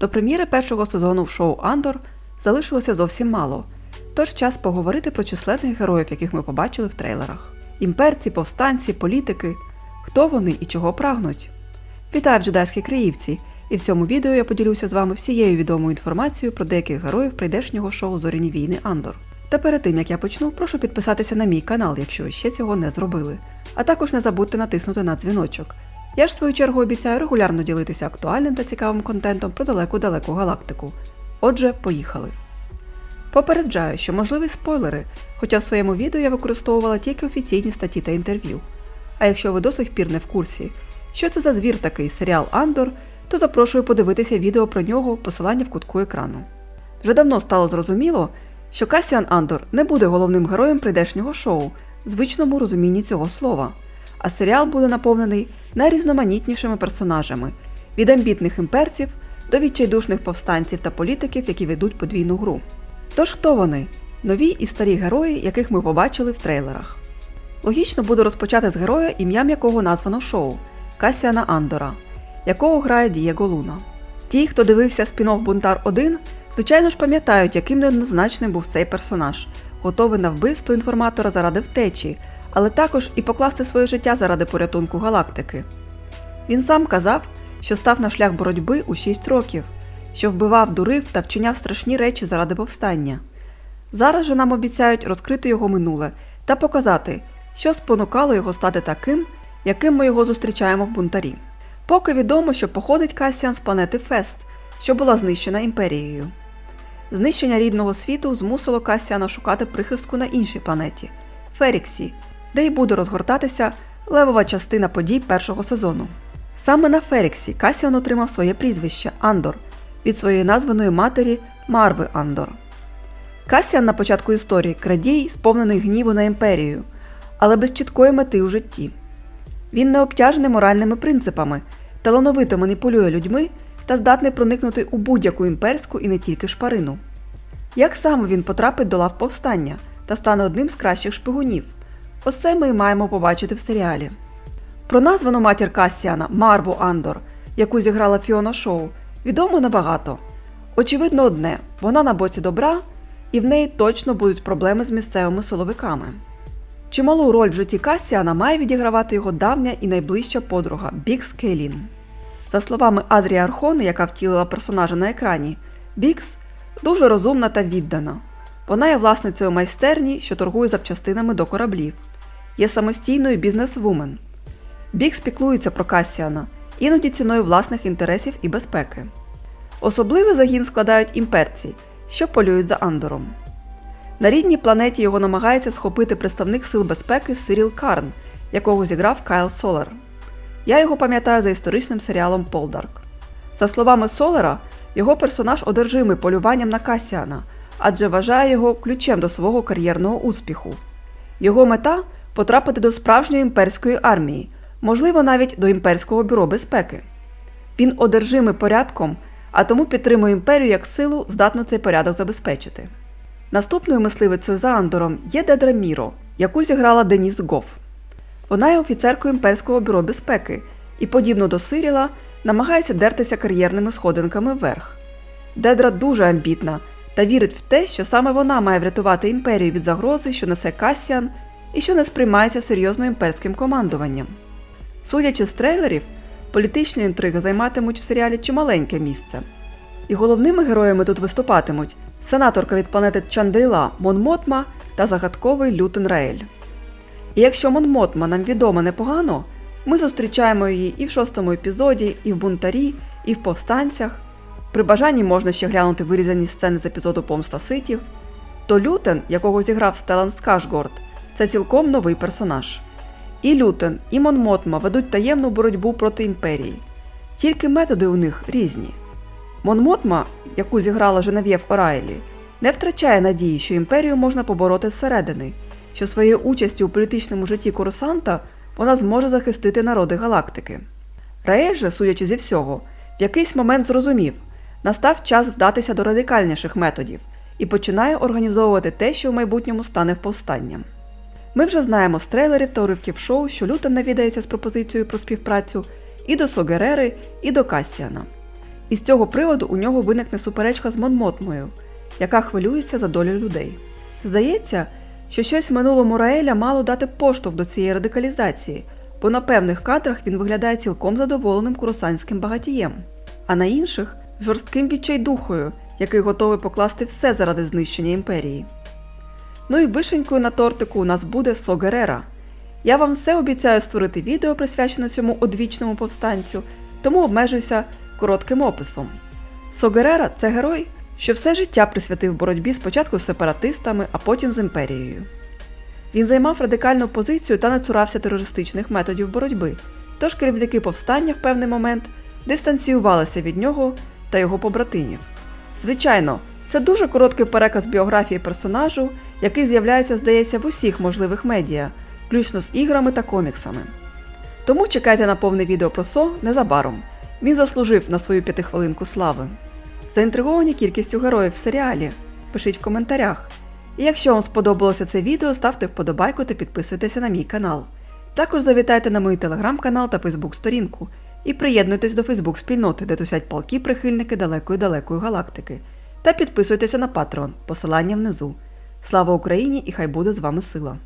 До прем'єри першого сезону в шоу Андор залишилося зовсім мало, тож час поговорити про численних героїв, яких ми побачили в трейлерах: імперці, повстанці, політики, хто вони і чого прагнуть. Вітаю в джедайські криївці! І в цьому відео я поділюся з вами всією відомою інформацією про деяких героїв прийдешнього шоу Зоряні війни Андор. Та перед тим як я почну, прошу підписатися на мій канал, якщо ви ще цього не зробили. А також не забудьте натиснути на дзвіночок. Я ж в свою чергу обіцяю регулярно ділитися актуальним та цікавим контентом про далеку-далеку галактику. Отже, поїхали. Попереджаю, що можливі спойлери, хоча в своєму відео я використовувала тільки офіційні статті та інтерв'ю. А якщо ви до сих пір не в курсі, що це за звір такий серіал Андор, то запрошую подивитися відео про нього, посилання в кутку екрану. Вже давно стало зрозуміло, що Касіан Андор не буде головним героєм прийдешнього шоу, звичному розумінні цього слова, а серіал буде наповнений найрізноманітнішими персонажами від амбітних імперців до відчайдушних повстанців та політиків, які ведуть подвійну гру. Тож хто вони? Нові і старі герої, яких ми побачили в трейлерах. Логічно буде розпочати з героя, ім'ям якого названо шоу Касіана Андора, якого грає Дієго Луна. Ті, хто дивився спін-офф Бунтар 1, звичайно ж пам'ятають, яким неоднозначним був цей персонаж, готовий на вбивство інформатора заради втечі, але також і покласти своє життя заради порятунку галактики. Він сам казав, що став на шлях боротьби у 6 років, що вбивав, дурив та вчиняв страшні речі заради повстання. Зараз же нам обіцяють розкрити його минуле та показати, що спонукало його стати таким, яким ми його зустрічаємо в бунтарі. Поки відомо, що походить Касіан з планети Фест, що була знищена імперією. Знищення рідного світу змусило Касіана шукати прихистку на іншій планеті Феріксі, де й буде розгортатися левова частина подій першого сезону. Саме на Феріксі Касіан отримав своє прізвище Андор від своєї названої матері Марви Андор. Касіан на початку історії крадій, сповнений гніву на імперію, але без чіткої мети у житті. Він не обтяжений моральними принципами, талановито маніпулює людьми та здатний проникнути у будь-яку імперську і не тільки шпарину. Як саме він потрапить до лав повстання та стане одним з кращих шпигунів? Ось ми і маємо побачити в серіалі. Про названу матір Кассіана Марву Андор, яку зіграла Фіона Шоу, відомо небагато. Очевидно, одне вона на боці добра, і в неї точно будуть проблеми з місцевими силовиками. Чималу роль в житті Кассіана має відігравати його давня і найближча подруга Бікс Кейлін. За словами Адрія Архони, яка втілила персонажа на екрані, Бікс дуже розумна та віддана. Вона є власницею майстерні, що торгує запчастинами до кораблів, є самостійною бізнес-вумен. Бікс піклується про Кассіана, іноді ціною власних інтересів і безпеки. Особливий загін складають імперці, що полюють за Андором. На рідній планеті його намагається схопити представник сил безпеки Сиріл Карн, якого зіграв Кайл Солер. Я його пам'ятаю за історичним серіалом Полдарк. За словами Солера, його персонаж одержимий полюванням на Касіана, адже вважає його ключем до свого кар'єрного успіху. Його мета потрапити до справжньої імперської армії, можливо, навіть до імперського бюро безпеки. Він одержимий порядком, а тому підтримує імперію як силу, здатну цей порядок забезпечити. Наступною мисливицею за Андором є Дедра Міро, яку зіграла Деніс Гоф. Вона є офіцеркою імперського бюро безпеки і, подібно до Сиріла, намагається дертися кар'єрними сходинками вверх. Дедра дуже амбітна та вірить в те, що саме вона має врятувати імперію від загрози, що несе Касіан, і що не сприймається серйозно імперським командуванням. Судячи з трейлерів, політичні інтриги займатимуть в серіалі чималеньке місце. І головними героями тут виступатимуть сенаторка від планети Чандріла Мон Мотма та загадковий Лютен Рейль. І якщо Мон Мотма нам відома непогано, ми зустрічаємо її і в шостому епізоді, і в бунтарі, і в повстанцях. При бажанні можна ще глянути вирізані сцени з епізоду Помста Ситів, то Лютен, якого зіграв Стелан Скашгорд, це цілком новий персонаж. І Лютен, і Мон Мотма ведуть таємну боротьбу проти імперії. Тільки методи у них різні. Мон Мотма, яку зіграла Женев'єв Орайлі, не втрачає надії, що імперію можна побороти зсередини, що своєю участю у політичному житті Корусанта вона зможе захистити народи галактики. Раель же, судячи зі всього, в якийсь момент зрозумів, настав час вдатися до радикальніших методів і починає організовувати те, що в майбутньому стане повстанням. Ми вже знаємо з трейлерів та уривків шоу, що Лютен навідається з пропозицією про співпрацю і до Согерери, і до Кассіана. І з цього приводу у нього виникне суперечка з Монмотмою, яка хвилюється за долю людей. Здається, що щось в минулому Раеля мало дати поштовх до цієї радикалізації, бо на певних кадрах він виглядає цілком задоволеним куросанським багатієм, а на інших жорстким відчайдухою, який готовий покласти все заради знищення імперії. Ну і вишенькою на тортику у нас буде Согерера. Я вам все обіцяю створити відео, присвячене цьому одвічному повстанцю, тому обмежуюся коротким описом. Согерера це герой, що все життя присвятив боротьбі спочатку з сепаратистами, а потім з імперією. Він займав радикальну позицію та не цурався терористичних методів боротьби, тож керівники повстання в певний момент дистанціювалися від нього та його побратимів. Звичайно, це дуже короткий переказ біографії персонажу, який з'являється, здається, в усіх можливих медіа, включно з іграми та коміксами. Тому чекайте на повне відео про Со незабаром. Він заслужив на свою п'ятихвилинку слави. Заінтриговані кількістю героїв в серіалі? Пишіть в коментарях. І якщо вам сподобалося це відео, ставте вподобайку та підписуйтеся на мій канал. Також завітайте на мій телеграм-канал та фейсбук-сторінку і приєднуйтесь до фейсбук-спільноти, де тусять палки прихильники далекої-далекої галактики. Та підписуйтеся на Patreon, посилання внизу. Слава Україні і хай буде з вами сила!